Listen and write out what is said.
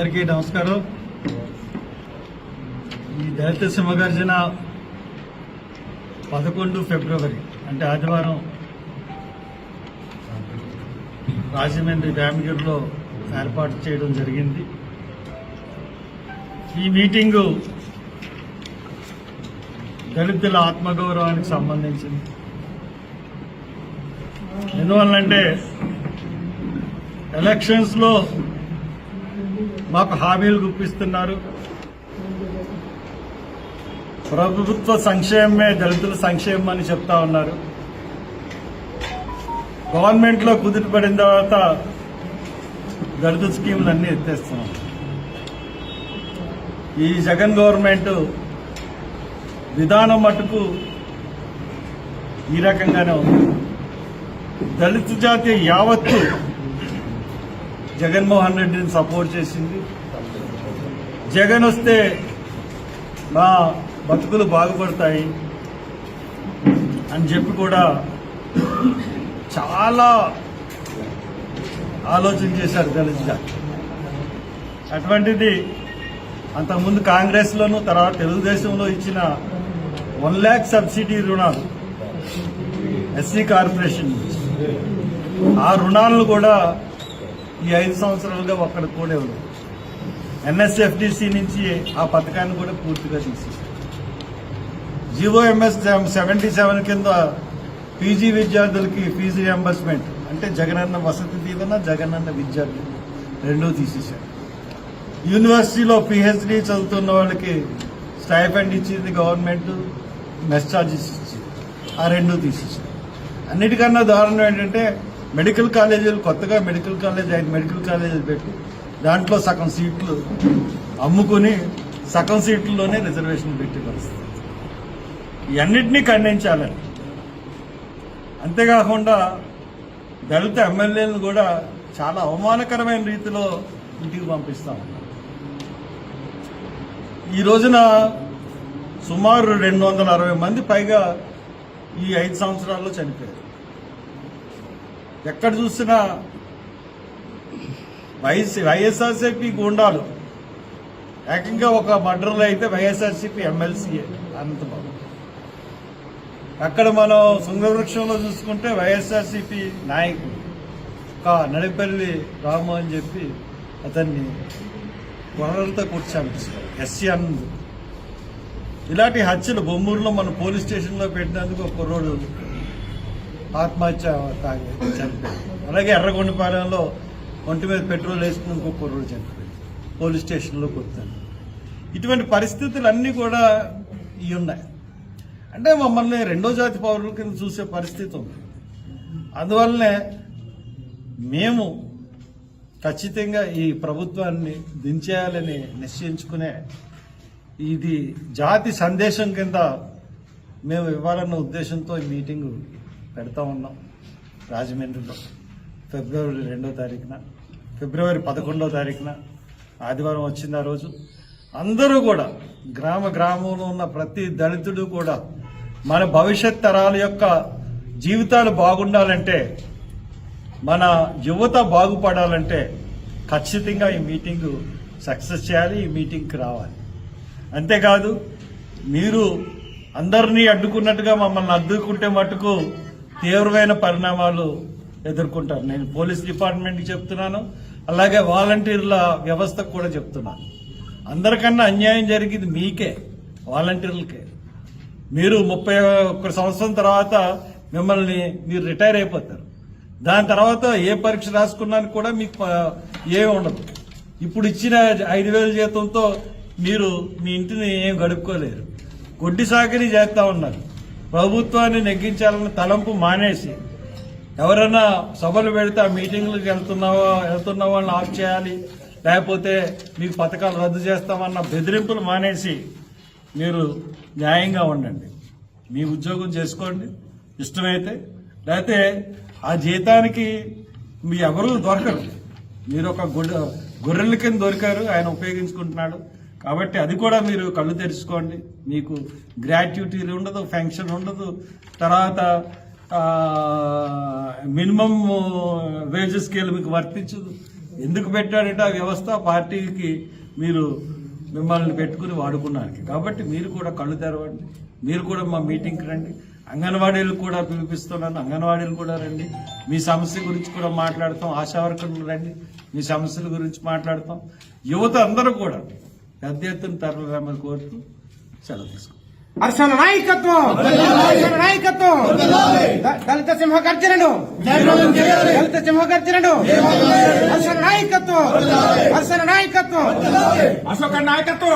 అందరికీ నమస్కారం. ఈ దళిత సింహగర్జన పదకొండు ఫిబ్రవరి అంటే ఆదివారం రాజమండ్రి రామగిరిలో ఏర్పాటు చేయడం జరిగింది. ఈ మీటింగు దళితుల ఆత్మగౌరవానికి సంబంధించింది. ఎందువల్లంటే ఎలక్షన్స్లో మాకు హామీలు గుప్పిస్తున్నారు. ప్రభుత్వ సంక్షేమమే దళితుల సంక్షేమం అని చెప్తా ఉన్నారు. గవర్నమెంట్లో కుదిరిపడిన తర్వాత దళిత స్కీములు అన్నీ ఎత్తేస్తున్నాం. ఈ జగన్ గవర్నమెంట్ విధానం మటుకు ఈ రకంగానే ఉంది. దళిత జాతి యావత్తు జగన్మోహన్ రెడ్డిని సపోర్ట్ చేసింది. జగన్ వస్తే మా బతుకులు బాగుపడతాయి అని చెప్పి కూడా చాలా ఆలోచన చేశారు దళిత అటువంటిది అంతకుముందు కాంగ్రెస్లోను తర్వాత తెలుగుదేశంలో ఇచ్చిన వన్ ల్యాక్ సబ్సిడీ రుణాలు ఎస్సీ కార్పొరేషన్ ఆ రుణాలను కూడా ఈ ఐదు సంవత్సరాలుగా ఒక్కడ కూడా ఇవ్వలేదు ఎన్ఎస్ఎఫ్డిసి నుంచి ఆ పథకాన్ని కూడా పూర్తిగా తీసేశారు. జీవో ఎంఎస్ సెవెంటీ సెవెన్ కింద పీజీ విద్యార్థులకి ఫీజు రియంబర్స్మెంట్ అంటే జగనన్న వసతి దీవెన జగనన్న విద్యార్థి రెండూ తీసేశారు. యూనివర్సిటీలో పిహెచ్డి చదువుతున్న వాళ్ళకి స్టైఫండ్ ఇచ్చింది గవర్నమెంట్ మెస్ ఛార్జెస్ ఇచ్చింది. ఆ రెండూ తీసేశారు. అన్నిటికన్నా దారుణం ఏంటంటే మెడికల్ కాలేజీలు కొత్తగా మెడికల్ కాలేజ్ ఐదు మెడికల్ కాలేజీలు పెట్టి దాంట్లో సగం సీట్లు అమ్ముకుని సగం సీట్లలోనే రిజర్వేషన్ పెట్టి పరిస్థితి. ఇవన్నిటినీ ఖండించాలని. అంతేకాకుండా దళిత ఎమ్మెల్యేలను కూడా చాలా అవమానకరమైన రీతిలో ఇంటికి పంపిస్తాం ఈ రోజున సుమారు రెండు వందల అరవై మంది పైగా ఈ ఐదు సంవత్సరాల్లో చనిపోయారు. ఎక్కడ చూసినా వైఎస్ వైఎస్ఆర్సీపీ గుండాలు. ఏకంగా ఒక మర్డర్లో అయితే వైఎస్ఆర్సీపీ ఎమ్మెల్సీఏ అనంతబాబు. అక్కడ మనం శృంగవృక్షంలో చూసుకుంటే వైఎస్ఆర్సీపీ నాయకుడు ఒక నడిపల్లి రాము అని చెప్పి అతన్ని కొనలతో కొట్టి ఎస్సీ అన్నది ఇలాంటి హత్యలు బొమ్మూరులో మన పోలీస్ స్టేషన్లో పెట్టినందుకు ఒక కుర్రోడు ఆత్మహత్య తాగి అలాగే ఎర్రగొండపాలెంలో ఒంటి మీద పెట్రోల్ వేసుకుని ఇంకో కుర్రోడు చనిపోయింది పోలీస్ స్టేషన్లో కొట్టాను ఇటువంటి పరిస్థితులు అన్నీ కూడా ఇవి ఉన్నాయి. అంటే మమ్మల్ని రెండో జాతి పౌరుల కింద చూసే పరిస్థితి ఉంది. అందువల్లనే మేము ఖచ్చితంగా ఈ ప్రభుత్వాన్ని దించేయాలని నిశ్చయించుకునే ఇది జాతి సందేశం కింద మేము ఇవ్వాలన్న ఉద్దేశంతో ఈ మీటింగ్ పెడతా ఉన్నాం. రాజమండ్రిలో. ఫిబ్రవరి రెండో తారీఖున ఫిబ్రవరి పదకొండో తారీఖున ఆదివారం వచ్చింది ఆ రోజు అందరూ కూడా గ్రామ గ్రామంలో ఉన్న ప్రతి దళితుడు కూడా మన భవిష్యత్ తరాల యొక్క జీవితాలు బాగుండాలంటే మన యువత బాగుపడాలంటే ఖచ్చితంగా ఈ మీటింగ్ సక్సెస్ చేయాలి ఈ మీటింగ్కి రావాలి. అంతేకాదు మీరు అందరినీ అడ్డుకున్నట్టుగా మమ్మల్ని అడ్డుకుంటే మటుకు తీవ్రమైన పరిణామాలు ఎదుర్కొంటారు. నేను పోలీస్ డిపార్ట్మెంట్కి చెప్తున్నాను. అలాగే వాలంటీర్ల వ్యవస్థకు కూడా చెప్తున్నాను. అందరికన్నా అన్యాయం జరిగింది మీకే వాలంటీర్లకే. మీరు ముప్పై ఒక్క సంవత్సరం తర్వాత మిమ్మల్ని మీరు రిటైర్ అయిపోతారు. దాని తర్వాత ఏ పరీక్ష రాసుకున్నాను కూడా మీకు ఏమి ఉండదు. ఇప్పుడు ఇచ్చిన ఐదు వేల జీతంతో మీరు మీ ఇంటిని ఏం గడుపుకోలేరు. గొడ్డి సాకిరీ చేస్తా ఉన్నారు. ప్రభుత్వాన్ని నెగ్గించాలన్న తలంపు మానేసి ఎవరైనా సభలు పెడితే ఆ మీటింగ్లకు వెళ్తున్నావా వెళ్తున్న వాళ్ళని ఆఫ్ చేయాలి లేకపోతే మీకు పథకాలు రద్దు చేస్తామన్న బెదిరింపులు మానేసి మీరు న్యాయంగా ఉండండి. మీ ఉద్యోగం చేసుకోండి. ఇష్టమైతే లేకపోతే ఆ జీతానికి మీ ఎవరు దొరకరు. మీరు ఒక గొడ్డ గొర్రెల కింద దొరికారు ఆయన ఉపయోగించుకుంటున్నాడు. కాబట్టి అది కూడా మీరు కళ్ళు తెరుచుకోండి. మీకు గ్రాట్యుటీ ఉండదు ఫెన్షన్ ఉండదు. తర్వాత మినిమం వేజ్ స్కేల్ మీకు వర్తించదు. ఎందుకు పెట్టాడంటే ఆ వ్యవస్థ పార్టీకి మీరు మిమ్మల్ని పెట్టుకుని వాడుకున్నానికి. కాబట్టి మీరు కూడా కళ్ళు తెరవండి. మీరు కూడా మా మీటింగ్కి రండి. అంగన్వాడీలు కూడా పిలిపిస్తున్నాను. అంగన్వాడీలు కూడా రండి. మీ సమస్య గురించి కూడా మాట్లాడతాం. ఆశా వర్కర్లు రండి. మీ సమస్యల గురించి మాట్లాడతాం. యువత అందరూ కూడా పెద్ద ఎత్తున తరలిరమ్మని కోరుతూ సెలవు తీసుకుంటాం హర్షణ నాయకత్వం! నాయకత్వం! దళిత సింహ గర్జనను! దళిత సింహ గర్జనను! హర్షణ నాయకత్వం! హర్షణ నాయకత్వం! అశోక నాయకత్వం!